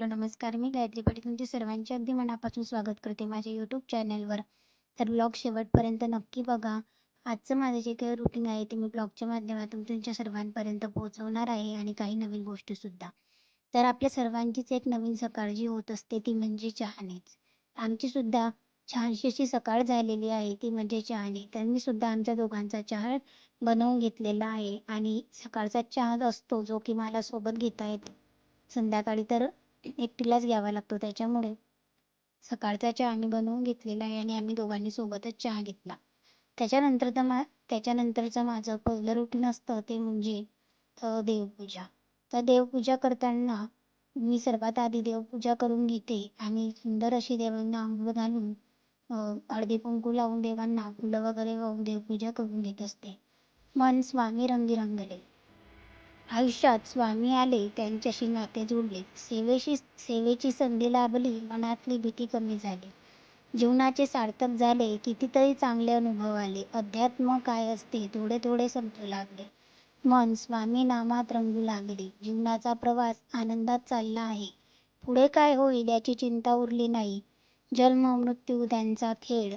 Hello नमस्कार. मी गायत्री पाटील तुमचे सर्वांचे अगदी मनापासून स्वागत करते माझ्या यूट्यूब चॅनलवर तर ब्लॉग शेवटपर्यंत नक्की बघा. आजचं माझं जे काही रुटीन आहे ते मी ब्लॉगच्या माध्यमातून तुमच्या सर्वांपर्यंत पोहोचवणार आहे आणि काही नवीन गोष्टीसुद्धा तर आपल्या सर्वांचीच एक नवीन सकाळ जी होत असते ती म्हणजे चहानेच. आमचीसुद्धा छानशी अशी सकाळ झालेली आहे ती म्हणजे चहाने. तर मी सुद्धा आमच्या दोघांचा चहा बनवून घेतलेला आहे आणि सकाळचा चहा असतो जो की मला सोबत घेता येतो संध्याकाळी तर एकटीलाच घ्यावा लागतो. त्याच्यामुळे सकाळचा चहा आम्ही बनवून घेतलेला आहे आणि आम्ही दोघांनी सोबतच चहा घेतला. त्याच्यानंतर तर मा त्याच्यानंतरचं माझं पहिलं रुटीन असतं ते म्हणजे देवपूजा. तर देवपूजा करताना मी सर्वात आधी देवपूजा करून घेते आणि सुंदर अशी देवांना अंग घालून हळदी कुंकू लावून देवांना फुलं वगैरे वाहून देवपूजा करून घेत असते. मन स्वामी रंगी रंगले आयुष्यात स्वामी आले त्यांच्याशी नाते जुळले सेवेशी सेवेची संधी लाभली मनातली भीती कमी झाली. जीवनाचे सार्थक झाले कितीतरी चांगले अनुभव आले. अध्यात्म काय असते थोडे थोडे समजू लागले. मन स्वामी नामात रंगू लागले. जीवनाचा प्रवास आनंदात चालला आहे. पुढे काय होईल याची चिंता उरली नाही. जन्म मृत्यू त्यांचा खेळ.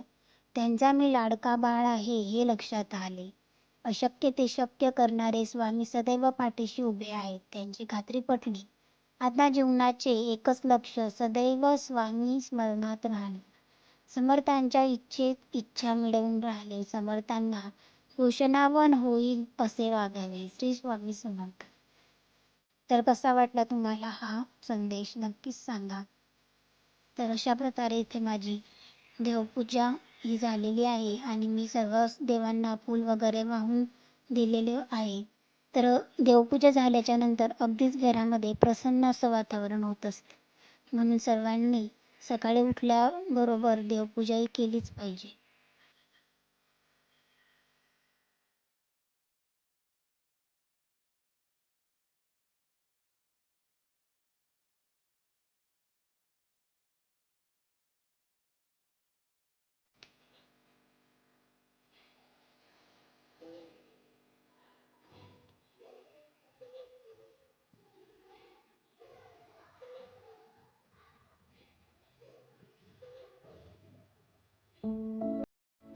त्यांचा मी लाडका बाळ आहे हे लक्षात आले. अशक्य ते शक्य करणारे स्वामी सदैव पाठीशी उभे आहेत त्यांची खात्री पटली. आता जीवनाचे एकच लक्ष सदैव स्वामी स्मरणात राहणे. समर्थांच्या इच्छेत इच्छा मिळवून राहिले समर्थांना रोषणावन होईल असे वागावे श्री स्वामी समर्थ. तर कसा वाटला तुम्हाला हा संदेश? नक्कीच सांगा. तर अशा प्रकारे इथे माझी देवपूजा ही झालेली आहे आणि मी सर्व देवांना फूल वगैरे वाहून दिलेले आहे. तर देवपूजा झाल्याच्यानंतर अगदीच घरामध्ये प्रसन्न असं वातावरण होत असते म्हणून सर्वांनी सकाळी उठल्याबरोबर देवपूजाही केलीच पाहिजे.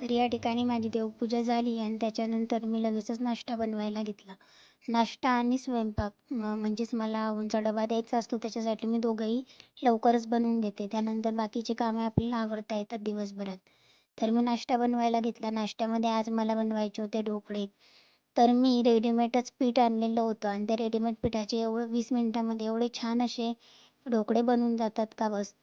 तर या ठिकाणी माझी देवपूजा झाली आणि त्याच्यानंतर मी लगेचच नाश्ता बनवायला घेतला. नाश्ता आणि स्वयंपाक म्हणजेच मला उंचा डबा द्यायचा असतो त्याच्यासाठी मी दोघंही लवकरच बनवून घेते. त्यानंतर बाकीचे कामे आपल्याला आवडता येतात दिवसभरात. तर मी नाश्ता बनवायला घेतला. नाश्त्यामध्ये आज मला बनवायचे होते ढोकळे. तर मी रेडीमेडच पीठ आणलेलं होतं आणि त्या रेडीमेड पिठाचे एवढं वीस मिनटामध्ये एवढे छान असे ढोकळे बनून जातात का बस.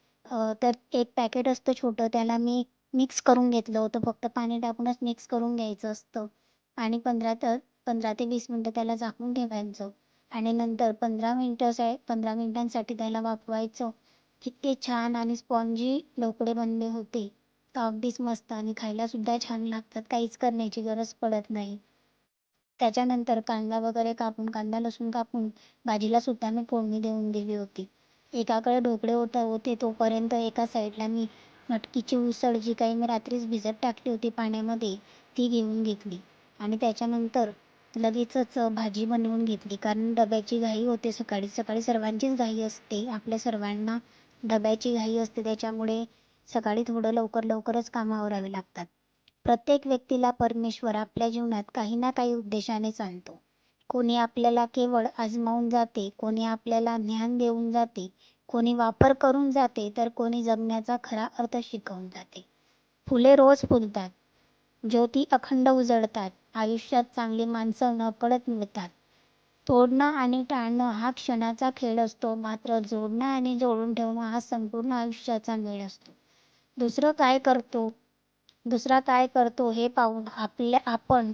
तर एक पॅकेट असतं छोटं त्याला मी मिक्स करून घेतलं होतं. फक्त पाणी टाकूनच मिक्स करून घ्यायचं असतं. आणि पंधरा तर पंधरा ते वीस मिनटं त्याला झाकून ठेवायचं. आणि नंतर पंधरा मिनटंसा पंधरा मिनटांसाठी त्याला वाफवायचं. किती छान आणि स्पॉन्जी ढोकळे बनले होते. तर अगदीच मस्त आणि खायलासुद्धा छान लागतात. काहीच करण्याची गरज पडत नाही. त्याच्यानंतर कांदा वगैरे कापून कांदा लसूण कापून भाजीलासुद्धा मी फोडणी देऊन दिली होती. एकाकडे ढोकळे होता होते तोपर्यंत एका साईडला मी मटकीची उसळ जी काही मी रात्रीच भिजत टाकली होती पाण्यामध्ये ती घेऊन घेतली. आणि त्याच्यानंतर लगेचच भाजी बनवून घेतली. कारण डब्याची घाई होते. सकाळी सकाळी सर्वांचीच घाई असते. आपल्या सर्वांना डब्याची घाई असते. त्याच्यामुळे सकाळी थोडं लवकर लवकरच कामं आवरावी लागतात. प्रत्येक व्यक्तीला परमेश्वर आपल्या जीवनात काही ना काही उद्देशानेच आणतो. कोणी आपल्याला केवळ आजमावून जाते. कोणी आपल्याला ज्ञान देऊन जाते. कोणी वापर करून जाते तर कोणी जगण्याचा खरा अर्थ शिकवून जाते. फुले रोज फुलतात ज्योती अखंड उजळतात आयुष्यात चांगली माणसं नकळत मिळतात. तोडणं आणि टाळणं हा क्षणाचा खेळ असतो मात्र जोडणं आणि जोडून ठेवणं हा संपूर्ण आयुष्याचा मेळ असतो. दुसरं काय करतो? दुसरा काय करतो हे पाहून आपल्या आपण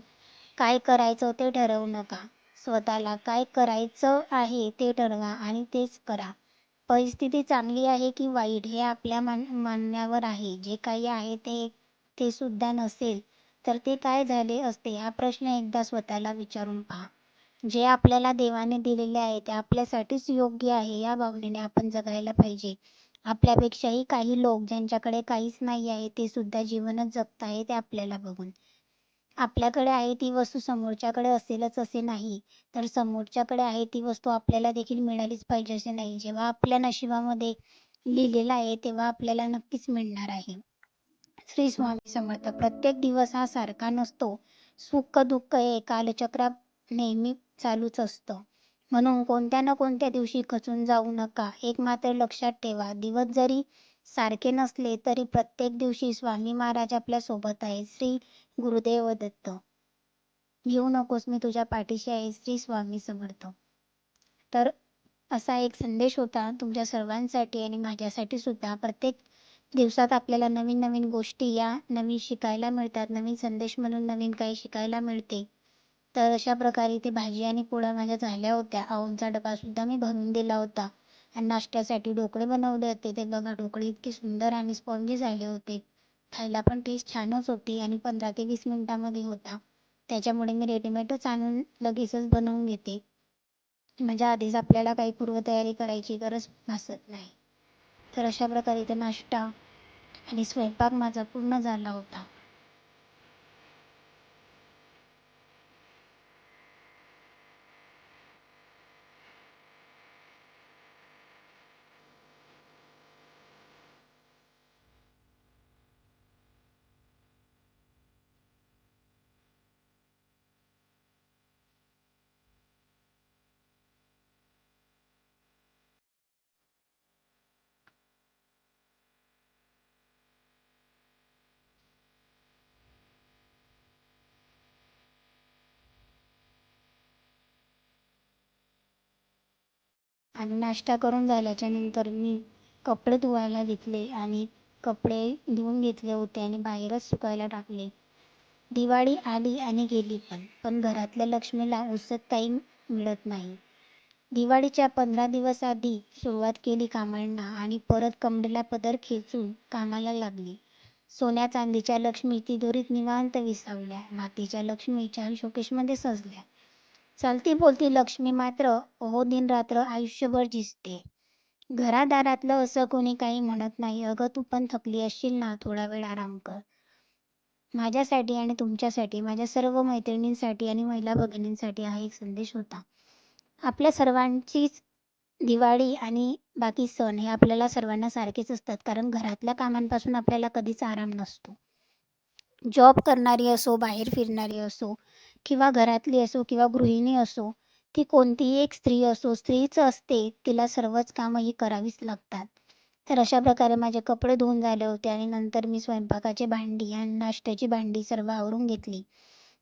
काय करायचं ते ठरवू नका. स्वतःला काय करायचं आहे ते ठरवा आणि तेच करा. परिस्थिती चांगली आहे की वाईट हे आपल्या मन मानण्यावर आहे. जे काही आहे ते ते सुद्धा नसेल तर ते काय झाले असते हा प्रश्न एकदा स्वतःला विचारून पहा. जे आपल्याला देवाने दिलेले आहे ते आपल्यासाठीच योग्य आहे या भावनेने आपण जगायला पाहिजे. आपल्यापेक्षाही काही लोक ज्यांच्याकडे काहीच नाही आहे ते सुद्धा जीवनच जगत आहेत ते आपल्याला बघून. आपल्याकडे आहे ती वस्तू समोरच्याकडे असेलच असे नाही. तर समोरच्याकडे आहे ती वस्तू आपल्याला देखील मिळालीच पाहिजे असे नाही. जेव्हा आपल्या नशिबामध्ये लिहिलेलं आहे तेव्हा आपल्याला नक्कीच मिळणार आहे. श्री स्वामी समर्थ प्रत्येक दिवस हा सारखा नसतो. सुख दुःख हे कालचक्रा नेहमी चालूच असतं. म्हणून कोणत्या ना कोणत्या दिवशी खचून जाऊ नका. एक मात्र लक्षात ठेवा. दिवस जरी सारखे नसले तरी प्रत्येक दिवशी स्वामी महाराज आपल्यासोबत आहे श्री गुरुदेव दत्त. घेऊ नकोस मी तुझ्या पाठीशी आहे श्री स्वामी समर्थ. तर असा एक संदेश होता तुमच्या सर्वांसाठी आणि माझ्यासाठी सुद्धा. प्रत्येक दिवसात आपल्याला नवीन नवीन गोष्टी या नवीन शिकायला मिळतात नवीन संदेश म्हणून नवीन काही शिकायला मिळते. तर अशा प्रकारे ते भाजी आणि पोळ्या माझ्या झाल्या होत्या. आऊंचा डबा सुद्धा मी भरून दिला होता. आणि नाश्त्यासाठी ढोकळे बनवले होते. ते बघा ढोकळे इतके सुंदर आणि स्पॉन्जी झाले होते. खायला पण टेस्ट छानच होती आणि पंधरा ते वीस मिनटामध्ये होता. त्याच्यामुळे मी रेडीमेडच आणून लगेचच बनवून घेते. म्हणजे आधीच आपल्याला काही पूर्वतयारी करायची गरज भासत नाही. तर अशा प्रकारे ते नाश्ता आणि स्वयंपाक माझा पूर्ण झाला होता. आणि नाश्ता करून झाल्याच्यानंतर मी कपडे धुवायला घेतले आणि कपडे धुवून घेतले होते आणि बाहेरच सुकायला टाकले. दिवाळी आली आणि गेली पण पण घरातल्या लक्ष्मीला उसत काही मिळत नाही. दिवाळीच्या पंधरा दिवस आधी सुरुवात केली कामांना आणि परत कमरेला पदर खेचून कामाला लागली. सोन्या चांदीच्या लक्ष्मी तिजोरीत निवांत विसावल्या मातीच्या लक्ष्मी छान शोकेशमध्ये सजल्या. चालती बोलती लक्ष्मी मात्र अहो दिन रात्र आयुष्यभर झिजते. घरादारातलं असं कोणी काही म्हणत नाही. अगं तू पण थकली असशील ना थोडा वेळ आराम कर. माझ्यासाठी आणि तुमच्यासाठी माझ्या सर्व मैत्रिणींसाठी आणि महिला भगिनींसाठी हा एक संदेश होता. आपल्या सर्वांचीच दिवाळी आणि बाकी सण हे आपल्याला सर्वांना सारखेच असतात. कारण घरातल्या कामांपासून आपल्याला कधीच आराम नसतो. जॉब करणारी असो बाहेर फिरणारी असो किंवा घरातली असो किंवा गृहिणी असो ती कोणतीही एक स्त्री असो स्त्रीच असते तिला सर्वच कामं ही करावीच लागतात. तर अशा प्रकारे माझे कपडे धुवून झाले होते आणि नंतर मी स्वयंपाकाची भांडी आणि नाश्त्याची भांडी सर्व आवरून घेतली.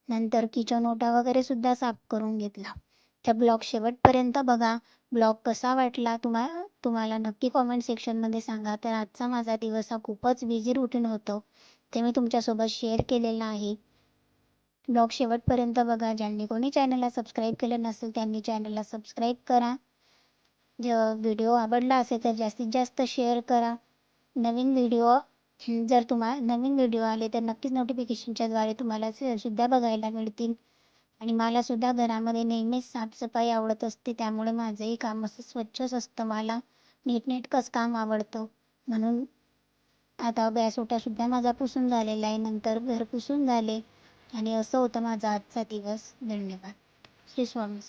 नंतर किचन ओटा वगैरे सुद्धा साफ करून घेतला. त्या ब्लॉग शेवटपर्यंत बघा. ब्लॉग कसा वाटला तुम्हा तुम्हाला नक्की कॉमेंट सेक्शनमध्ये सांगा. तर आजचा माझा दिवस हा खूपच बिझी रुटीन होतं. ते मी तुमच्यासोबत शेअर केलेलं आहे. ब्लॉग शेवटपर्यंत बघा. ज्यांनी कोणी चॅनलला सबस्क्राईब केलं नसेल त्यांनी चॅनलला सबस्क्राईब करा. जर व्हिडिओ आवडला असेल तर जास्तीत जास्त शेअर करा. नवीन व्हिडिओ जर तुम्हा नवीन व्हिडिओ आले तर नक्कीच नोटिफिकेशनच्याद्वारे तुम्हाला सुद्धा बघायला मिळतील. आणि मला सुद्धा घरामध्ये नेहमीच साफसफाई आवडत असते. त्यामुळे माझंही काम असं स्वच्छच असतं. मला नीटनेटकंच काम आवडतं. म्हणून आता सुद्धा माझा पुसून झालेला आहे. नंतर घर पुसून झाले. आणि असं होतं माझा आजचा दिवस. धन्यवाद. श्री स्वामी